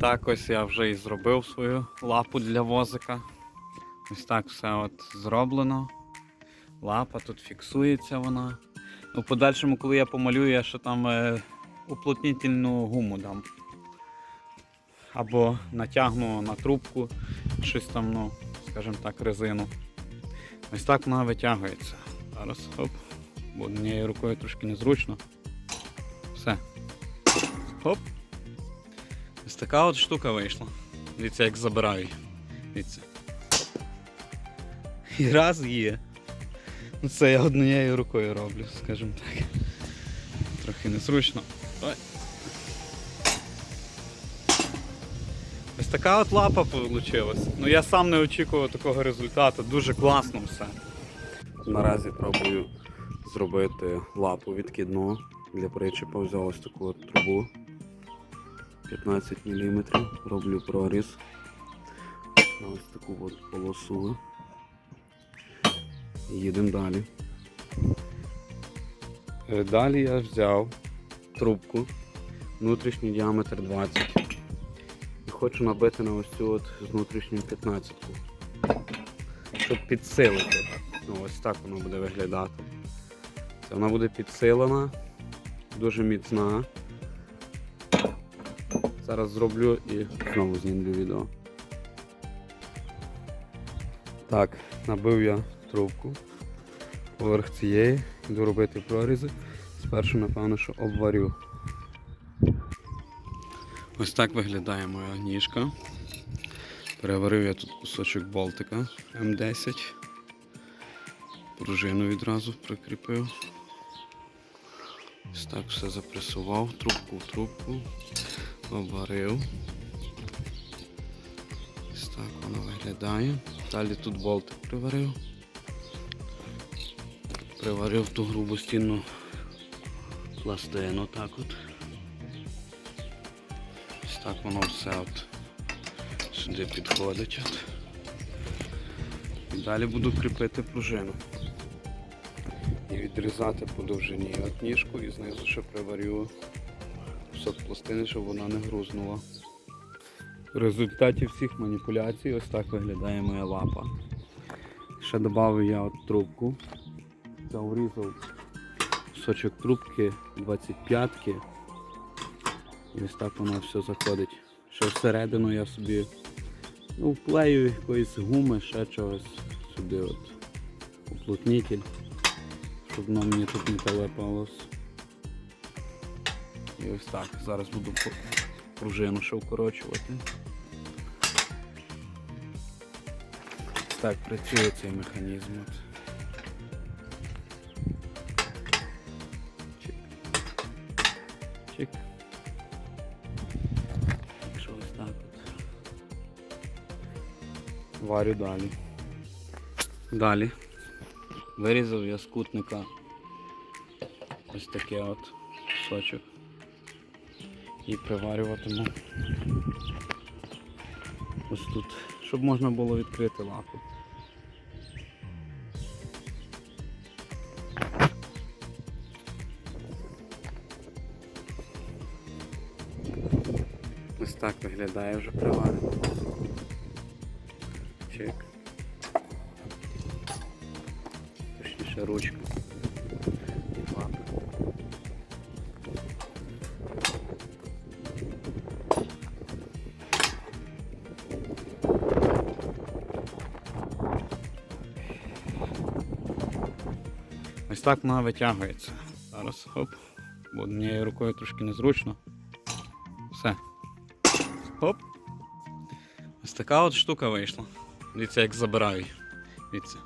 так ось я вже і зробив свою лапу для возика. Ось так все от зроблено. Лапа тут фіксується вона. У подальшому, коли я помалюю, я ще там е, уплотнительну гуму дам. Або натягну на трубку щось там, ну, скажімо так, резину. Ось так вона витягується. Зараз хоп. Бо однією рукою трошки незручно. Все. Хоп. Ось така от штука вийшла. Дивіться, як забираю. Дивіться. І раз є. Ну, Це я однією рукою роблю, скажімо так. Трохи незручно. Ой. Ось така от лапа вийшла. Ну я сам не очікував такого результату. Дуже класно все. Наразі пробую зробити лапу відкидну. Для причепа взяв ось таку от трубу 15 мм. Роблю проріз на ось таку от полосу. Їдемо далі. Е, Далі я взяв трубку, внутрішній діаметр 20. І хочу набити на ось цю от з внутрішньою 15 щоб підсилити. Ну, ось так воно буде виглядати. Це вона буде підсилена, дуже міцна. Зараз зроблю і знову знімлю відео. Так, набив я трубку поверх цієї, йду робити прорізи. Спершу, напевно, що обварю. Ось так виглядає моя ніжка. Переварив я тут кусочок болтика М10. Пружину відразу прикріпив. Ось так все запресував, трубку в трубку, обварив. Ось так воно виглядає. Далі тут болтик приварив. Приварив ту грубу стінну пластину так от. Ось так воно все от сюди підходить. От. І далі буду кріпити пружину. Відрізати по довжині от і знизу ще приварю кусок пластини, щоб вона не грузнула. В результаті всіх маніпуляцій ось так виглядає моя лапа. Ще додав я от трубку. Та урізав кусочок трубки 25-ки. І ось так воно все заходить. Ще всередину я собі ну, вклею якоїсь гуми, ще чогось сюди от уплотнитель, щоб воно мені тут не телепалось. І ось так. Зараз буду пружину ще вкорочувати. Так працює цей механізм. Чик. Чик. Якщо ось так от. Варю далі. Далі. Вирізав я з кутника ось таке от кусочок. І приварюватиму ось тут, щоб можна було відкрити лапу. Ось так виглядає вже приварено. Чек. Точніше ручка. Ось так вона витягується. Зараз хоп. Бо однією рукою трошки незручно. Все. Хоп. Ось така от штука вийшла. Дивіться, як забираю. її. Дивіться.